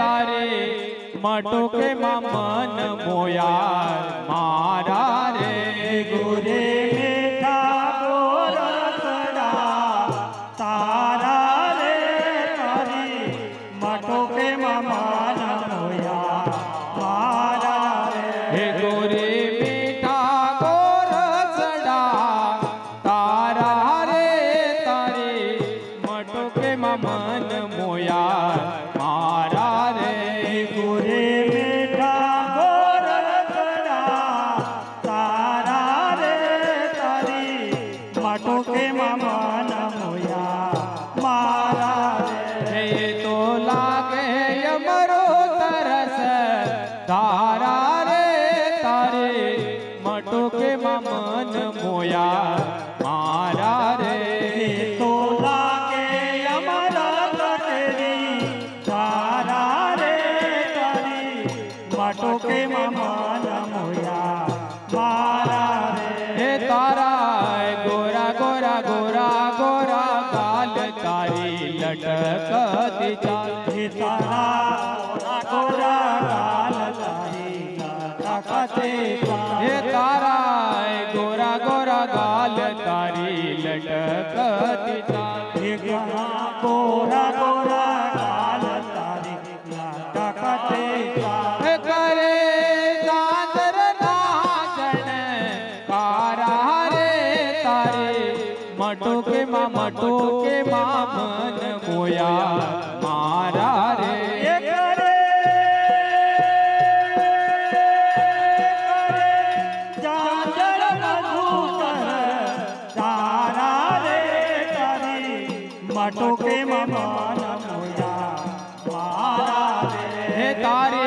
તારે મટો કે મન મોયા મારા રે ગુરે તારા રે તારી મટો કે મા काही लटकती चालती तारा कोरा काल तारी का के मामा के मामन मोया मारा रे टोके मामा तारे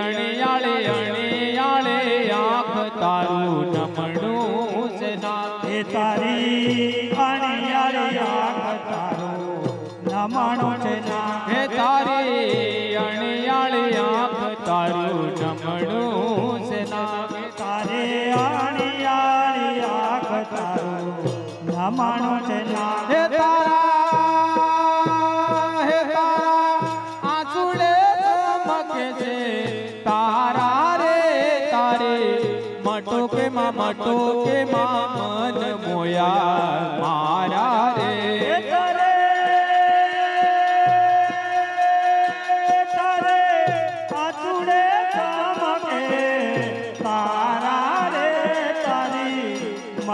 अणियाले अणियाले तारू नमणू से ना तारी માણો તે ના હે તારી અણી આળી આખ તારું ડમણું સે ના હે તારી અણી આળી આખ તારું માણો તે ના હે તારા હે તારા આંસુલે સપકે છે તારા રે તારે મટો કે મટો કે માં મન મોયા મારા રે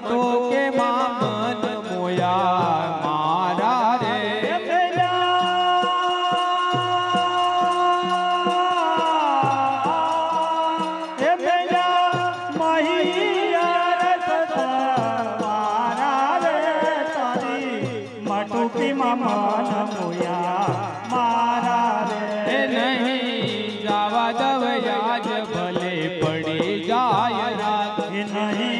મટો કે મામન મોયા મારા રે ટોપી મામા નમોયા મારા રે નહીં જાવા દવયા જ ભલે પડી જાય નહીં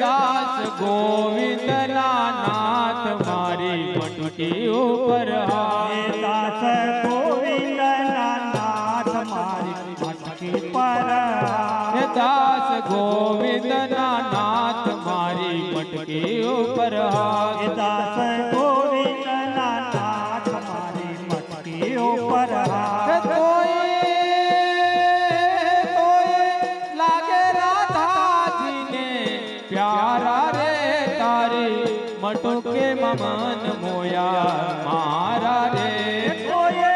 दास गोविंद नाथ मारी पटुकी ऊपर दास गोविंद नाथ मारी पटुकी पर दास गोविंद नाथ मारी पटुकी ऊपर दास ટોકે મમન મોયા મારા રે કોઈ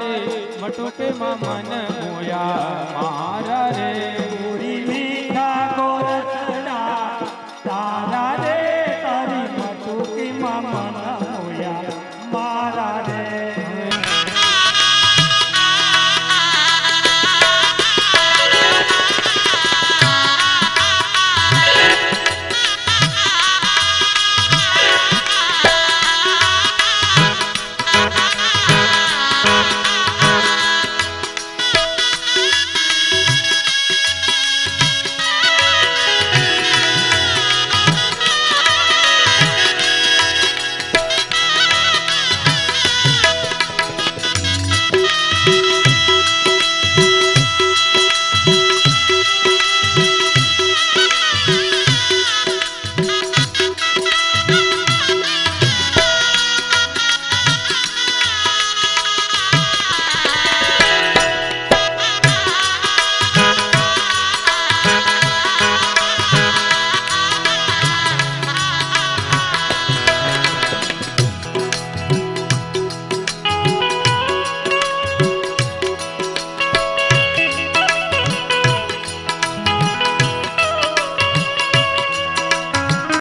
રે મટોકે માં મન મોયા મારા રે